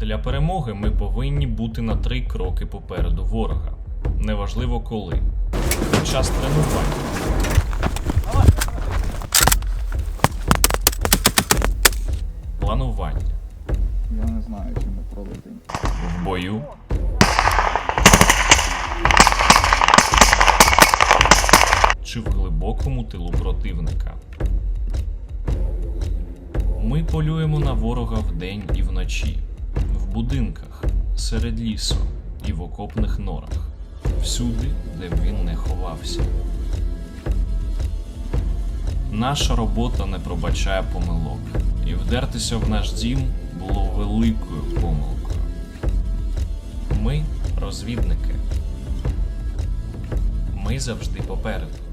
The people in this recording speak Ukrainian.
Для перемоги ми повинні бути на три кроки попереду ворога. Неважливо коли. Під час тренувань. Планування. Я не знаю, чи ми пролетимо. В бою. Чи в глибокому тилу противника. Полюємо на ворога вдень і вночі, в будинках, серед лісу і в окопних норах, всюди, де він не ховався. Наша робота не пробачає помилок, і вдертися в наш дім було великою помилкою. Ми розвідники. Ми завжди попереду.